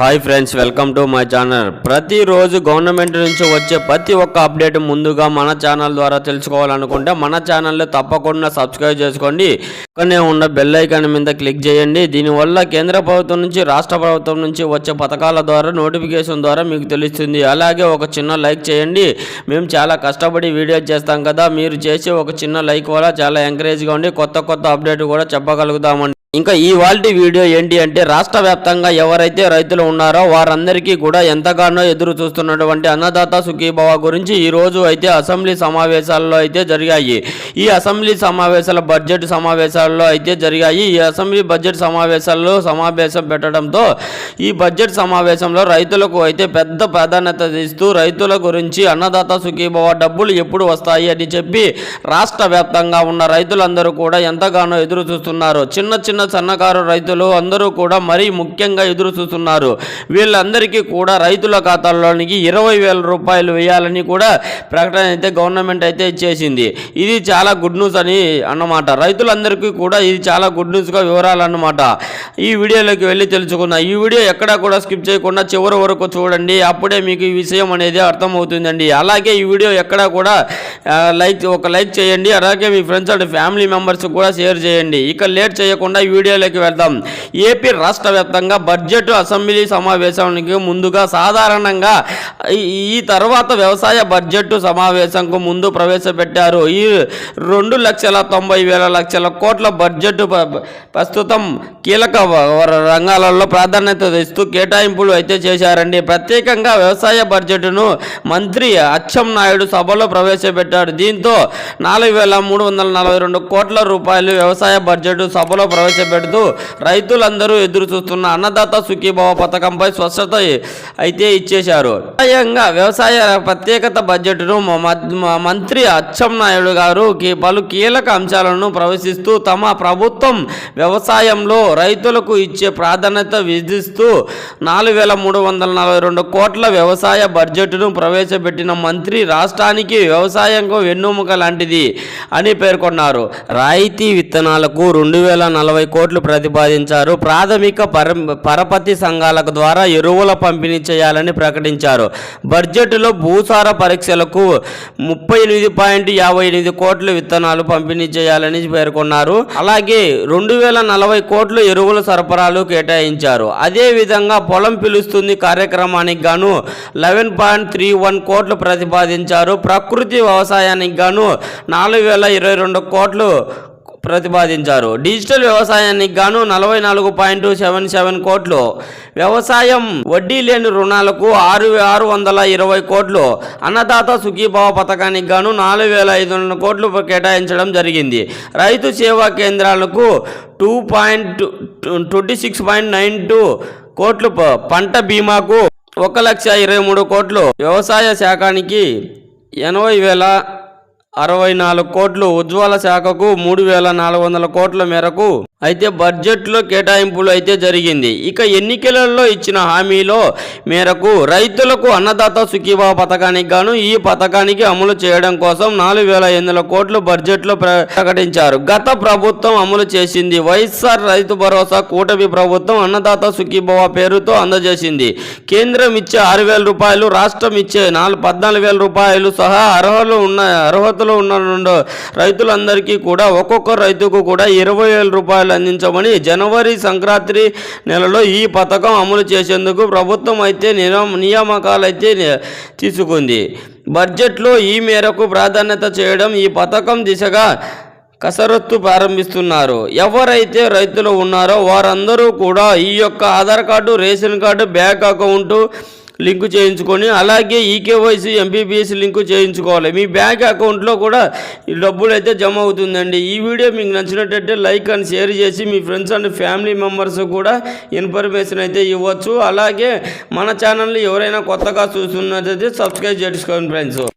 Hi friends welcome to my channel ప్రతిరోజు government నుంచి వచ్చే ప్రతి ఒక్క అప్డేట్ ముందుగా మన ఛానల్ ద్వారా తెలుసుకోవాలనుకుంటే మన ఛానల్లో తప్పకుండా సబ్స్క్రైబ్ చేసుకోండి. పక్కనే ఉన్న బెల్ ఐకాన్ మీద క్లిక్ చేయండి. దీనివల్ల కేంద్ర ప్రభుత్వం నుంచి రాష్ట్ర ప్రభుత్వం నుంచి వచ్చే పథకాల ద్వారా నోటిఫికేషన్ ద్వారా మీకు తెలుస్తుంది. అలాగే ఒక చిన్న లైక్ చేయండి. మేము చాలా కష్టపడి వీడియో చేస్తాం కదా. మీరు చేసే ఒక చిన్న లైక్ వల్ల చాలా ఎంకరేజ్గా ఉండి కొత్త కొత్త అప్డేట్ కూడా చెప్పగలుగుతామండి. ఇంకా ఈ వాల్టి వీడియో ఏంటి అంటే రాష్ట్ర వ్యాప్తంగా ఎవరైతే రైతులు ఉన్నారో వారందరికీ కూడా ఎంతగానో ఎదురు చూస్తున్నటువంటి అన్నదాత సుఖీభావ గురించి ఈ రోజు అయితే అసెంబ్లీ సమావేశాల్లో అయితే జరిగాయి. ఈ అసెంబ్లీ సమావేశాల బడ్జెట్ సమావేశాల్లో అయితే జరిగాయి. ఈ అసెంబ్లీ బడ్జెట్ సమావేశాల్లో సమావేశం పెట్టడంతో ఈ బడ్జెట్ సమావేశంలో రైతులకు అయితే పెద్ద ప్రాధాన్యత ఇస్తూ రైతుల గురించి అన్నదాత సుఖీభావ డబ్బులు ఎప్పుడు వస్తాయి అని చెప్పి రాష్ట్ర ఉన్న రైతులందరూ కూడా ఎంతగానో ఎదురు చూస్తున్నారు. చిన్న చిన్న సన్నకారు రైతులు అందరూ కూడా మరీ ముఖ్యంగా ఎదురు చూస్తున్నారు. వీళ్ళందరికీ కూడా రైతుల ఖాతాల్లోనికి ఇరవై వేల రూపాయలు వేయాలని కూడా ప్రకటన అయితే గవర్నమెంట్ అయితే ఇచ్చేసింది ఇది చాలా గుడ్ న్యూస్ అని అన్నమాట. రైతులందరికీ కూడా ఇది చాలా గుడ్ న్యూస్గా వివరాలన్నమాట. ఈ వీడియోలోకి వెళ్ళి తెలుసుకుందాం. ఈ వీడియో ఎక్కడా కూడా స్కిప్ చేయకుండా చివరి వరకు చూడండి. అప్పుడే మీకు ఈ విషయం అనేది అర్థమవుతుందండి. అలాగే ఈ వీడియో ఎక్కడా కూడా లైక్ ఒక లైక్ చేయండి. అలాగే మీ ఫ్రెండ్స్ అండ్ ఫ్యామిలీ మెంబర్స్ కూడా షేర్ చేయండి. ఇక లేట్ చేయకుండా ఈ వీడియోలోకి వెళ్దాం. ఏపీ రాష్ట్ర వ్యాప్తంగా బడ్జెట్ అసెంబ్లీ సమావేశానికి ముందుగా సాధారణంగా ఈ- ఈ తర్వాత వ్యవసాయ బడ్జెట్ సమావేశంకు ముందు ప్రవేశపెట్టారు. ఈ రెండు లక్షల తొంభై వేల లక్షల కోట్ల బడ్జెట్ ప్రస్తుతం కీలక రంగాలలో ప్రాధాన్యత ఇస్తూ కేటాయింపులు అయితే చేశారండి. ప్రత్యేకంగా వ్యవసాయ బడ్జెట్ను మంత్రి అచ్చెం నాయుడు సభలో ప్రవేశపెట్టాడు దీంతో నాలుగు వేల మూడు వందల నలభై రెండు కోట్ల రూపాయలు వ్యవసాయ బడ్జెట్ సభలో ప్రవేశపెడుతూ రైతులందరూ ఎదురు చూస్తున్న అన్నదాత సుఖీభావ పథకంపై స్పష్టత అయితే ఇచ్చేశారు. వ్యవసాయంగా వ్యవసాయ ప్రత్యేకత బడ్జెట్ను మంత్రి అచ్చెన్నాయుడు గారు పలు కీలక అంశాలను ప్రవేశిస్తూ తమ ప్రభుత్వం వ్యవసాయంలో రైతులకు ఇచ్చే ప్రాధాన్యత విధిస్తూ నాలుగు వేల మూడు వందల నలభై రెండు కోట్ల వ్యవసాయ బడ్జెట్ను ప్రవేశపెట్టిన మంత్రి రాష్ట్రానికి వ్యవసాయంకు వెన్నుముక లాంటిది అని పేర్కొన్నారు. రాయితీ విత్తనాలకు రెండు వేల నలభై కోట్లు ప్రతిపాదించారు. ప్రాథమిక పర పరపతి సంఘాలకు ద్వారా ఎరువుల పంపిణీ చేయాలని ప్రకటించారు. బడ్జెట్లో భూసార పరీక్షలకు ముప్పై ఎనిమిది పాయింట్ యాభై ఎనిమిది కోట్లు విత్తనాలు పంపిణీ చేయాలని పేర్కొన్నారు. అలాగే రెండు వేల నలభై కోట్లు ఎరువుల సరఫరాలు కేటాయించారు. అదేవిధంగా పొలం పిలుస్తుంది కార్యక్రమానికి గాను లెవెన్ పాయింట్ త్రీ వన్ కోట్లు ప్రతిపాదించారు. ప్రకృతి వ్యవసాయానికి గాను నాలుగు వేల ఇరవై రెండు కోట్లు ప్రతిపాదించారు. డిజిటల్ వ్యవసాయానికి గాను నలభై నాలుగు పాయింట్ సెవెన్ సెవెన్ కోట్లు. వ్యవసాయం వడ్డీ లేని రుణాలకు ఆరు ఆరు వందల ఇరవై కోట్లు. అన్నదాత సుఖీభావ పథకానికి గాను నాలుగు వేల ఐదు వందల కోట్లు కేటాయించడం జరిగింది. రైతు సేవా కేంద్రాలకు two point twenty six point nine two కోట్లు పంట బీమాకు ఒక లక్ష ఇరవై మూడు కోట్లు. వ్యవసాయ శాఖానికి ఎనభై వేల అరవై నాలుగు కోట్లు ఉజ్వల శాఖకు మూడు వేల నాలుగు వందల కోట్ల మేరకు అయితే బడ్జెట్లో కేటాయింపులు అయితే జరిగింది. ఇక ఎన్నికలలో ఇచ్చిన హామీలో మేరకు రైతులకు అన్నదాత సుఖీభావ పథకానికి గాను ఈ పథకానికి అమలు చేయడం కోసం నాలుగు వేల ఎనిమిది కోట్లు బడ్జెట్లో ప్ర- ప్రకటించారు. గత ప్రభుత్వం అమలు చేసింది. వైఎస్ఆర్ రైతు భరోసా కూటమి ప్రభుత్వం అన్నదాత సుఖీభావ పేరుతో అందజేసింది. కేంద్రం ఇచ్చే ఆరు వేల రూపాయలు రాష్ట్రం ఇచ్చే నాలుగు పద్నాలుగు వేల రూపాయలు సహా అర్హులు ఉన్న అర్హతలు ఉన్న రెండు రైతులందరికీ కూడా ఒక్కొక్క రైతుకు కూడా ఇరవై వేల రూపాయలు అందించమని జనవరి సంక్రాంతి నెలలో ఈ పథకం అమలు చేసేందుకు ప్రభుత్వం అయితే నియమ నియామకాలు అయితే తీసుకుంది. బడ్జెట్లో ఈ మేరకు ప్రాధాన్యత చేయడం ఈ పథకం దిశగా కసరత్తు ప్రారంభిస్తున్నారు. ఎవరైతే రైతులు ఉన్నారో వారందరూ కూడా ఈ యొక్క Aadhaar card ration card bank account link చేయించుకొని అలాగే ఈకేవైసీ ఎంపీబీఎస్ లింకు చేయించుకోవాలి. మీ బ్యాంక్ అకౌంట్లో కూడా ఈ డబ్బులు అయితే జమ అవుతుందండి. ఈ వీడియో మీకు నచ్చినట్టయితే లైక్ అండ్ షేర్ చేసి మీ ఫ్రెండ్స్ అండ్ ఫ్యామిలీ మెంబర్స్ కూడా ఇన్ఫర్మేషన్ అయితే ఇవ్వచ్చు. అలాగే మన ఛానల్ని ఎవరైనా కొత్తగా చూస్తున్నట్లయితే సబ్స్క్రైబ్ చేసుకోండి ఫ్రెండ్స్.